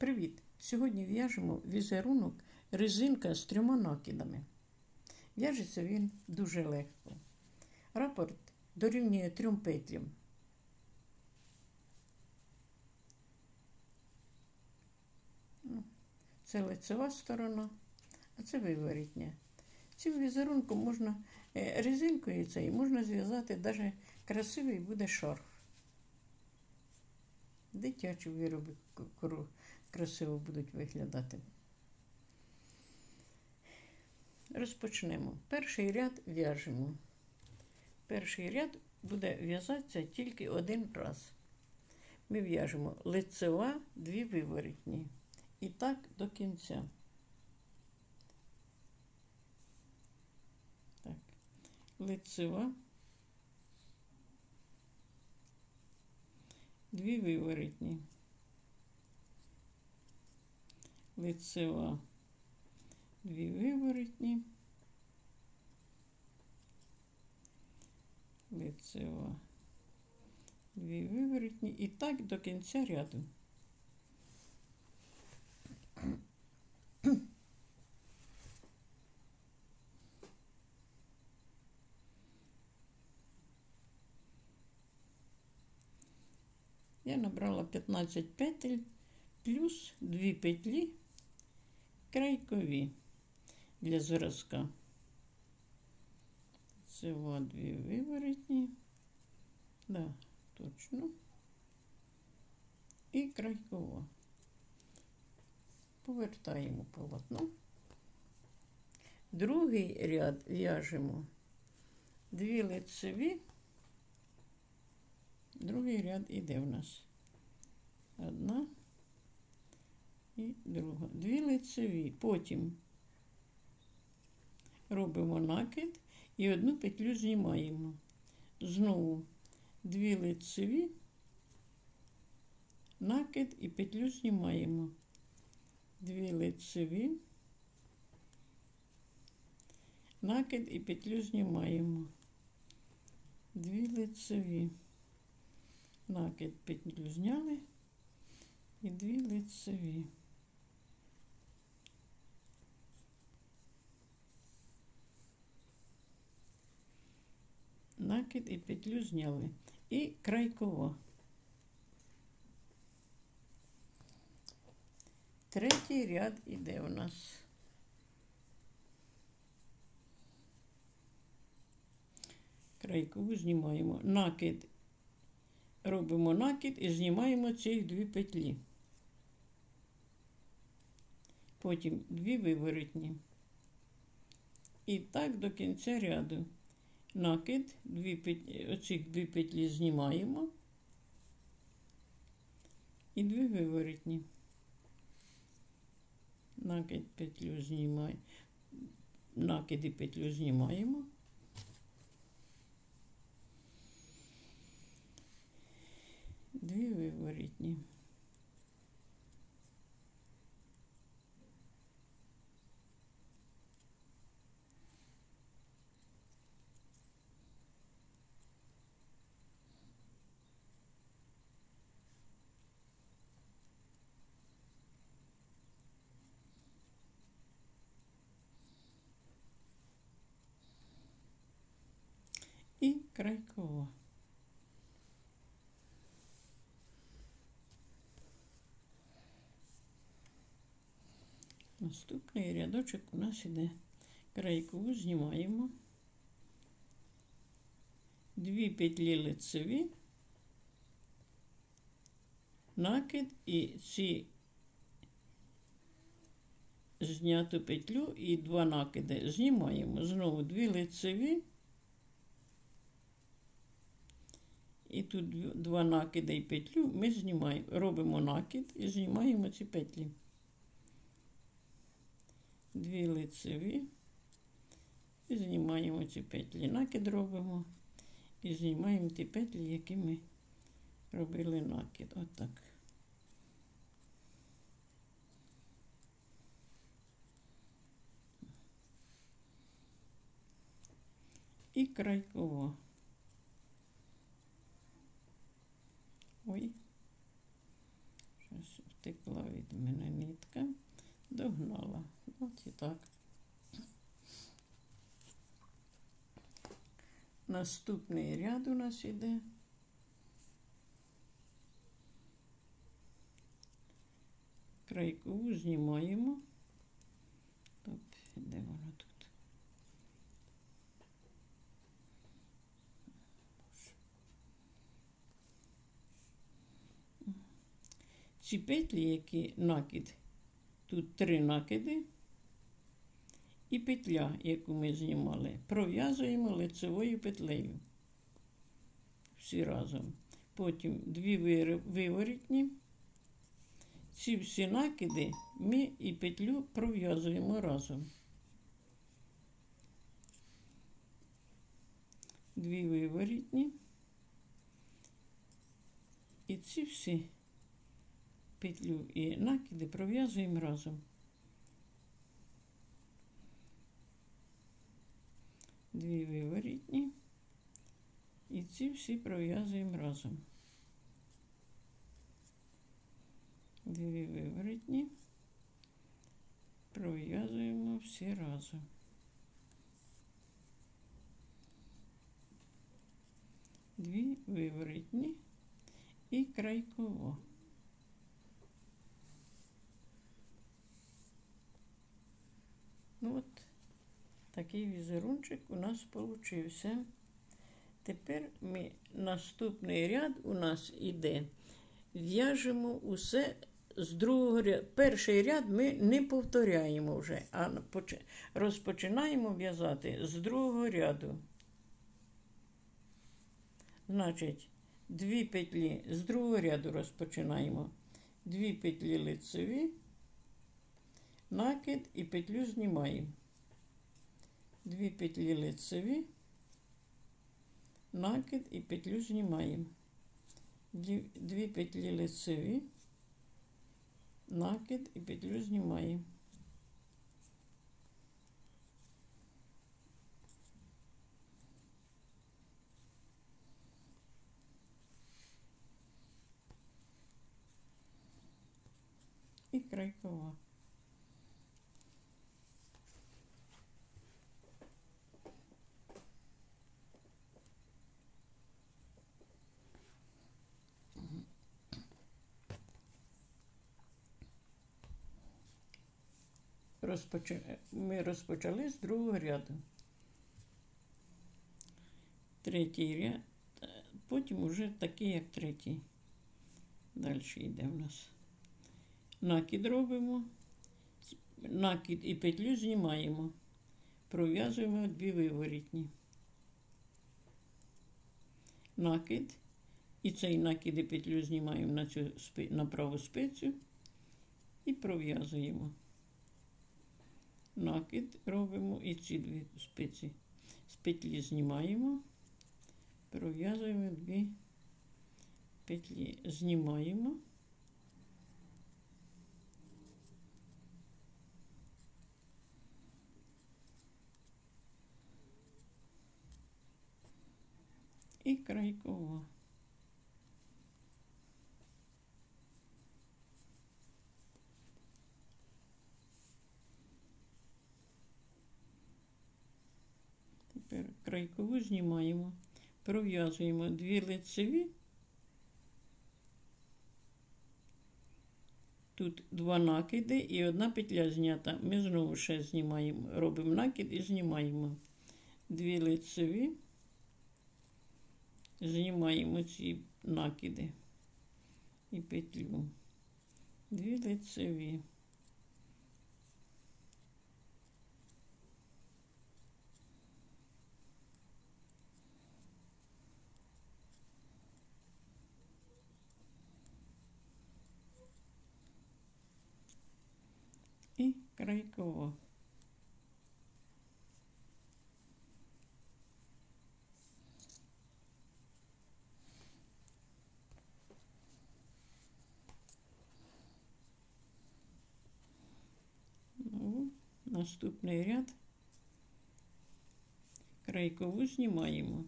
Привіт! Сьогодні в'яжемо візерунок резинка з трьома накидами. В'яжеться він дуже легко. Рапорт дорівнює трьом петлям. Ну, Це лицева сторона, а це виворітня. Цим візерунком можна е, резинкою цей можна зв'язати навіть красивий буде шарф. Дитячі вироби красиво будуть виглядати. Розпочнемо. Перший ряд в'яжемо. Перший ряд буде в'язатися тільки один раз. Ми в'яжемо лицева, дві виворітні. І так до кінця. Так, лицева. Дві виворотні. Лицева. Дві виворотні. Лицева. Дві виворотні. І так до кінця ряду. Я набрала 15 петель плюс 2 петлі крайкові для зразка. Це дві виворотні. Да, точно. І крайкова. Повертаємо полотно. Другий ряд в'яжемо дві лицеві. Другий ряд іде в нас. Одна і друга. Дві лицеві. Потім робимо накид і одну петлю знімаємо. Знову дві лицеві, накид і петлю знімаємо. Дві лицеві, накид і петлю знімаємо. Дві лицеві накид петлю зняли і дві лицеві. Накид і петлю зняли. І крайкова. Третій ряд іде у нас. Крайкову знімаємо. Накид робимо накид і знімаємо ці дві петлі. Потім дві виворотні. І так до кінця ряду. Накид, дві петлі, оцих дві петлі знімаємо і дві виворотні. Накид петлю знімаємо, накид і петлю знімаємо. дві виворітні. І крайкова. Наступний рядочок у нас іде крайку, знімаємо дві петлі лицеві, накид і ці зняту петлю і два накиди знімаємо знову дві лицеві. І тут два накиди і петлю ми знімаємо, робимо накид і знімаємо ці петлі дві лицеві і знімаємо ці петлі. Накид робимо і знімаємо ті петлі, які ми робили накид. Отак. І крайкова. Втекла від мене нитка, догнала. От і так. Наступний ряд у нас іде. Крайкову знімаємо. Тобто, де воно тут? Ці петлі, які накид, тут три накиди і петля, яку ми знімали, пров'язуємо лицевою петлею. Всі разом. Потім дві виворітні. Ці всі накиди ми і петлю пров'язуємо разом. Дві виворітні. І ці всі петлю і накиди пров'язуємо разом. Дві виворітні. І ці всі пров'язуємо разом. Дві виворотні. Пров'язуємо всі разом. Дві виворотні і крайково. Ну такий візерунчик у нас получився. Тепер ми наступний ряд у нас іде. В'яжемо усе з другого ряду. Перший ряд ми не повторяємо вже, а розпочинаємо в'язати з другого ряду. Значить, дві петлі з другого ряду розпочинаємо. Дві петлі лицеві, накид і петлю знімаємо. Дві петлі лицеві, накид і петлю знімаємо. Дві, петлі лицеві, накид і петлю знімаємо. І крайкова. Розпоча... Ми розпочали з другого ряду. Третій ряд, е, потім уже такий, як третій. Далі йде в нас. Накид робимо, накид і петлю знімаємо. Пров'язуємо дві виворітні. Накид. І цей накид і петлю знімаємо на цю на праву спицю і пров'язуємо. Накид робимо і ці дві спиці. З петлі знімаємо, пров'язуємо дві петлі, знімаємо. І крайкова. Тепер крайкову знімаємо, пров'язуємо дві лицеві. Тут два накиди і одна петля знята. Ми знову ще знімаємо, робимо накид і знімаємо. Дві лицеві, знімаємо ці накиди і петлю. Дві лицеві. і крайкова. Ну, наступний ряд. Крайкову знімаємо.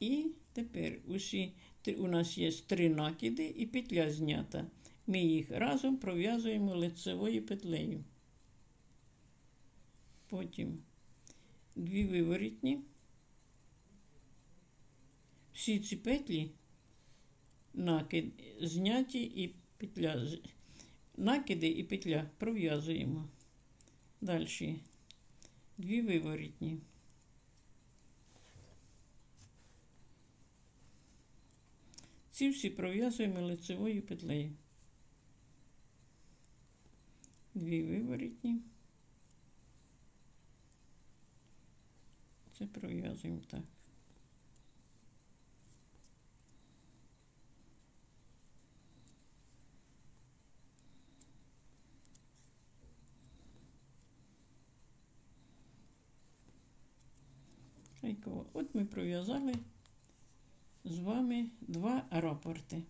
І Тепер усі у нас є три накиди і петля знята. Ми їх разом пров'язуємо лицевою петлею. Потім дві виворітні. Всі ці петлі накид зняті і петля. Накиди і петля пров'язуємо. Далі дві виворітні. Ці всі пров'язуємо лицевою петлею. Дві виворітні. Це пров'язуємо так. От ми пров'язали з вами два рапорти.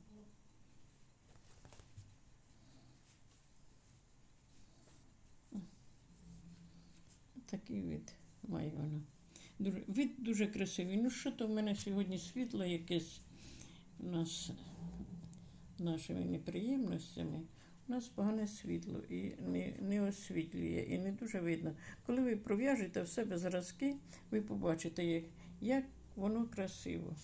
Такий вид має вона. Дуже, вид дуже красивий. Ну що то в мене сьогодні світло якесь у нас нашими неприємностями. У нас погане світло і не, не освітлює, і не дуже видно. Коли ви пров'яжете в себе зразки, ви побачите, як, як воно красиво.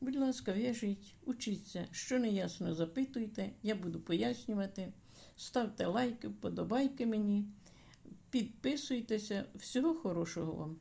Будь ласка, в'яжіть, учіться. Що не ясно, запитуйте, я буду пояснювати. Ставте лайки, вподобайки мені, підписуйтеся. Всього хорошого вам!